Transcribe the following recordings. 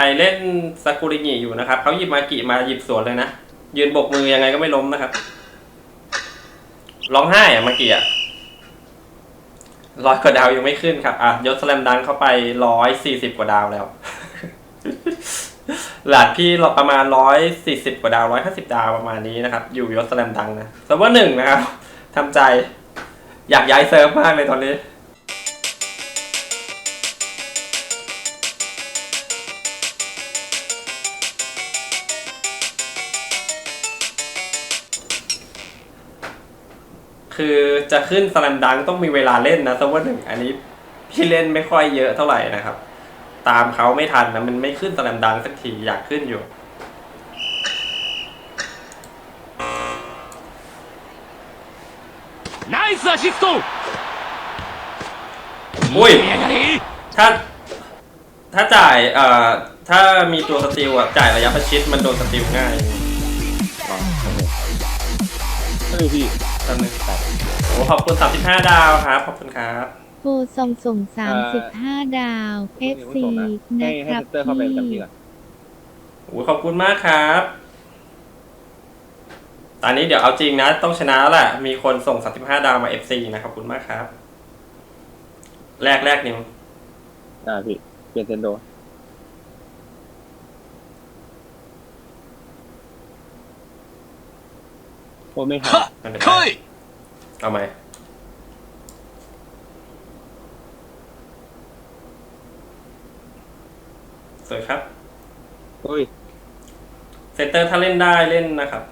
ใครเล่นซากุริงิอยู่นะครับเขาหยิบมากิมาหยิบสวนเลยนะ ยืนบกมือยังไงก็ไม่ล้มนะครับ ร้องไห้อะมากิอะร้อยกว่าดาวยังไม่ขึ้นครับ อะยศสแลมดังเข้าไปร้อยสี่สิบกว่าดาวแล้ว หลานพี่เราประมาณร้อยสี่สิบกว่าดาวร้อยห้าสิบดาวประมาณนี้นะครับ อยู่ยศสแลมดังนะเซิร์ฟเวอร์หนึ่งนะครับทำใจ อยากย้ายเซิร์ฟมากเลยตอนนี้ คือจะขึ้นสแลมดังต้องมีเวลาเล่นนะเซิร์ฟเวอร์หนึ่งอันนี้พี่เล่นไม่ค่อยเยอะเท่าไหร่นะครับ ตามเขาไม่ทันนะมันไม่ขึ้นสแลมดังสักทีอยากขึ้นอยู่ ナイスアシスト อุ้ย やがれ ถ้า ถ้าจ่าย เอ่อ ถ้ามีตัวสติลอะจ่ายระยะประชิดมันโดนสติลง่าย เฮ้ยพี่ ตอนนึงโอ้ขอบคุณ35 ดาวครับ ขอบคุณครับ โฟซองส่ง35ดาว FC ให้นะให้ครับเซนเตอร์เข้าไปประจำที่พี่ก่อนโอ้ขอบคุณมากครับ ตอนนี้เดี๋ยวเอาจริงนะ ต้องชนะแล้วแหละ มีคนส่ง 35 ดาวมา FC นะ ขอบคุณมากครับ แรกแรกนิวอ่าพี่เปลี่ยนเซนโด อไม่ทัเคยเอาไหมสวยครับ โอ้ยเซตเตอร์ถ้าเล่นได้เล่นนะครับ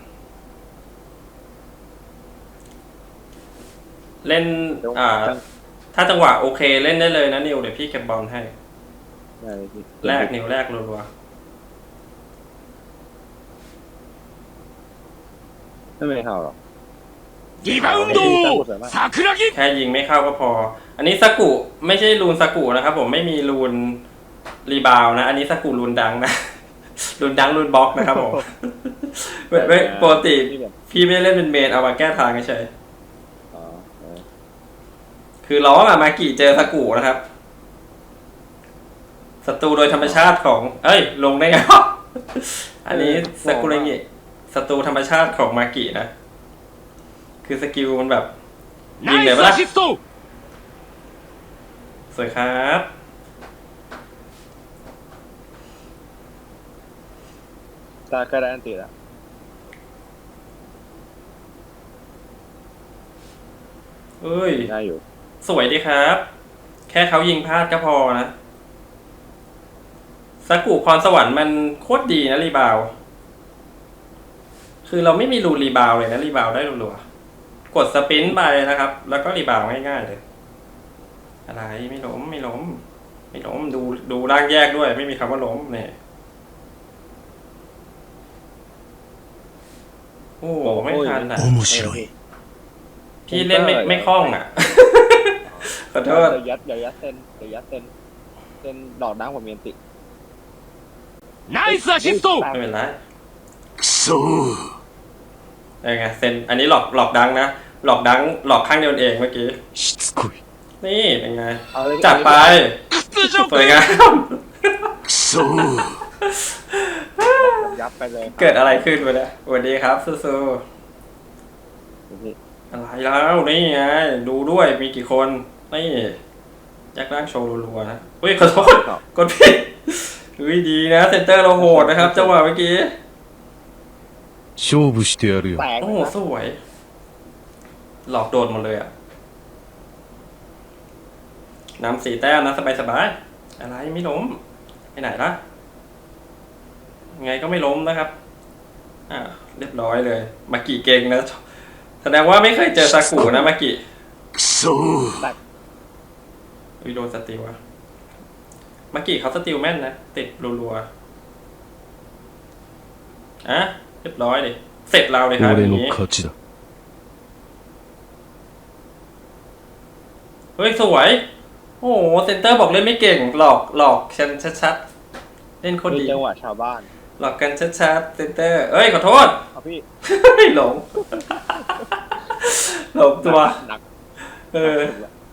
เล่น อ่า ถ้าจังหวะโอเคเล่นได้เลยนะนิวเดี๋ยวพี่แคนบบอลให้แรกนิวแรกรัวๆ ไม่ไม่เข้าหรอก リバウンド桜木 ๆ แค่ยิงไม่เข้าก็พอ อันนี้สกุไม่ใช่รูนสกุนะครับ ผมไม่มีรูนรีบาวนะ อันนี้สกุรูนดังนะ รูนดังรูนบล็อกนะครับผมไม่ไม่ปกติ ที่แบบ พี่ไม่ได้เล่นเป็นเมนเอามาแก้ทางเฉย อ๋อเออ ๆคือล้อมามากี่เจอสกุนะครับศัตรูโดยธรรมชาติของ เอ้ย ลงได้ไงวะอันนี้สกุเรงงิ ศัตรูธรรมชาติของมากินะ คือสกิลมันแบบยิงเลยปะล่ะสวยครับ ตาก็ได้อันติแล้วเอ้ย ได้อยู่ สวยดีครับ แค่เขายิงพลาดก็พอนะสกุพรสวรรค์มันโคตรดีนะรีบาว คือเราไม่มีรูรีบาวเลยนะรีบาวได้รัวๆกดสปินไปนะครับ แล้วก็รีบาวง่ายๆเลย อะไรไม่ล้มไม่ล้ม ไม่ล้มดูดูร่างแยกด้วย ไม่มีคำว่าล้มเนี่ยโอ้โหไม่ทันอะพี่เล่นไม่ไม่คล่องอะขอโทษเยวยัดยัดเต้นเดี๋ยัดเต้นเต้นดอกน้ำผมเมียนติไนซ์ชิปโตไม่เป็นไร สู้เออไงเซนอันนี้หลอกหลอกดังนะหลอกดังหลอกข้างเดียวเองเมื่อกี้นี่เป็นไงจับไปเปิดงานสู้ยับไปเลยเกิดอะไรขึ้นไปแล้วสวัสดีครับสู้สู้อะไรแล้วนี่ไงดูด้วยมีกี่คนนี่ยักษ์ร่างโชว์รัวๆนะเฮ้ยขอโทษกดผิดอุ้ยดีนะเซนเตอร์เราโหดนะครับจังหวะเมื่อกี้ 勝負してやるよ แตก โอ้ นะ โหสวย หลอกโดนหมดเลยอะนำสีแต้มนะสบายๆอะไรไม่ล้มไปไหนละไงก็ไม่ล้มนะครับ อ่าเรียบร้อยเลย มากิเก่งนะ แสดงว่าไม่เคยเจอซากุนะมากิ くそ วิโดนสติลอะมากิเขาสติลแม่นนะ ติดรัวๆอ่ะเ รียบร้อยเลย เสร็จแล้วเลยครับอย่างนี้เฮ้ย สวย โอ้โห เซนเตอร์บอกเล่นไม่เก่ง หลอกหลอกชันชัดๆ เล่นคนดีจังหวะชาวบ้าน หลอกกันชัดๆ เซนเตอร์ เอ้ย ขอโทษพี่หลง หลงตัว เออ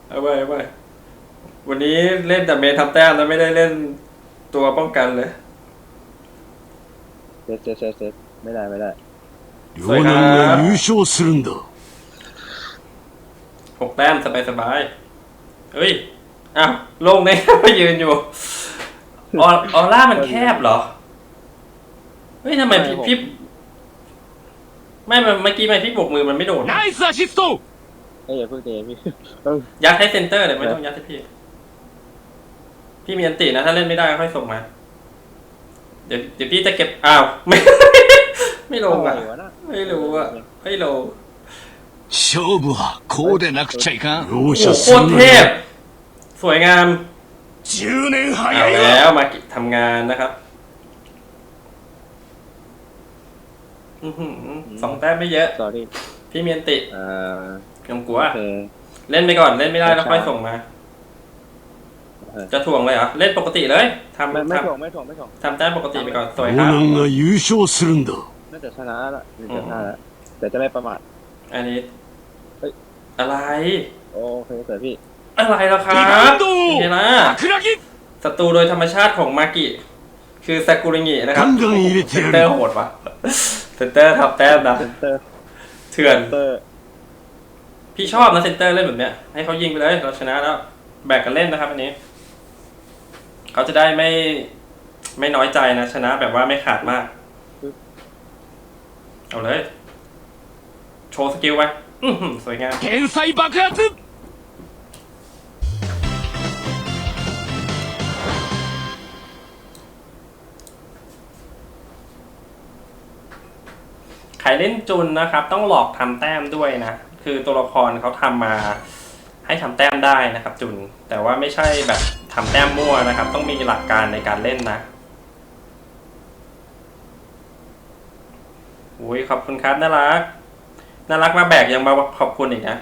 เอาไปเอาไปวันนี้เล่นแต่เมย์ทำแต้มแล้วไม่ได้เล่นตัวป้องกันเลย เซตเซตเซต ไม่ได้ไม่ได้ 両南が優勝するんだ หกแต้มสบายสบายๆเฮ้ย อ้าวโล่งได้ไปยืนอยู่ ออออร่ามันแคบเหรอ เฮ้ยทำไมพี่พี่ไม่มันเมื่อกี้ไม่พี่บกมือมันไม่โดน ナイスアシスト เอ้ยอย่าเพิ่งเตะพี่ เออ ยัดให้เซนเตอร์เลยไม่ต้องยัดให้พี่ พี่มีอันตินะ ถ้าเล่นไม่ได้ก็ค่อยส่งมา เดี๋ยวเดี๋ยวพี่จะเก็บ อ้าว ไม่ ไม่ลงอ่ะ อะไรวะน่ะ ไม่รู้อ่ะ ไม่ลง 勝負はこうでなくちゃいかん容 โอ้โห 赦 โค す ต る รเทพ สวยงาม 10年 เอา 早い แล้ わ วมาทำงานนะครับอื้อหือสองแต้มไม่เยอะ สอรี่ พี่มีอันติ อ่า ไม่ต้องกลัว โอเค เล่นไปก่อนเล่นไม่ได้แล้วค่อยส่งมา เออ จะถ่วงเลยเหรอ เล่นปกติเลยทำ ไม่ไม่ ท ถ่วงไม่ถ่วงไม่ถ่วง ำทำแต้มปกติไปก่อนสวย 両 ครับ 南が優勝するんだ น่าจะชนะละหนึ่งจะชนะแล้วแต่จะไม่ประมาท อันนี้เฮ้ย อะไร โอเคเสร็จพี่อะไรล่ะครับนี่นะศัตรูโดยธรรมชาติของมากิ คือซากุริงินะครับเซนเตอร์โหดวะเซนเตอร์ทับแต้มนะเซนเตอร์เถื่อนพี่ชอบนะเซนเตอร์เล่นแบบเนี้ย ให้เขายิงไปเลยเราชนะแล้ว แบกกันเล่นนะครับอันนี้ เขาจะได้ไม่ไม่น้อยใจนะ ชนะแบบว่าไม่ขาดมาก เอาเลย โชว์สกิลไปอื้อหือสวยงาม 天才爆発 ใครเล่นจุนนะครับ ต้องหลอกทำแต้มด้วยนะ คือตัวละครเขาทำมาให้ทำแต้มได้นะครับ จุน แต่ว่าไม่ใช่แบบทำแต้มมั่วนะครับ ต้องมีหลักการในการเล่นนะ อุ้ยขอบคุณครับน่ารัก น่ารักมาแบกยังมาขอบคุณอีกนะ